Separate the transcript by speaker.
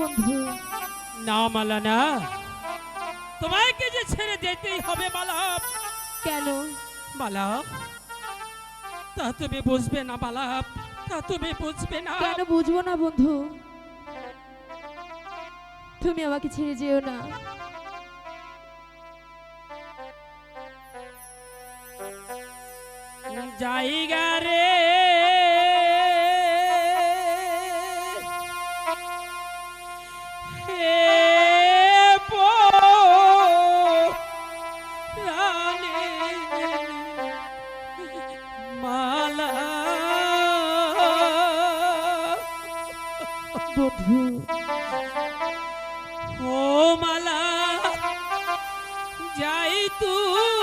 Speaker 1: বন্ধু।
Speaker 2: না মালা না। তোমাকে যে ছেড়ে যেতেই হবে মালা।
Speaker 1: কেন?
Speaker 2: মালা তা তুমি বুঝবে না মালা। তা তুমি বুঝবে না।
Speaker 1: কেন বুঝব না বন্ধু? তুমি আমাকে ছেড়ে যেও না।
Speaker 2: জায়গা রে যাই তোমারে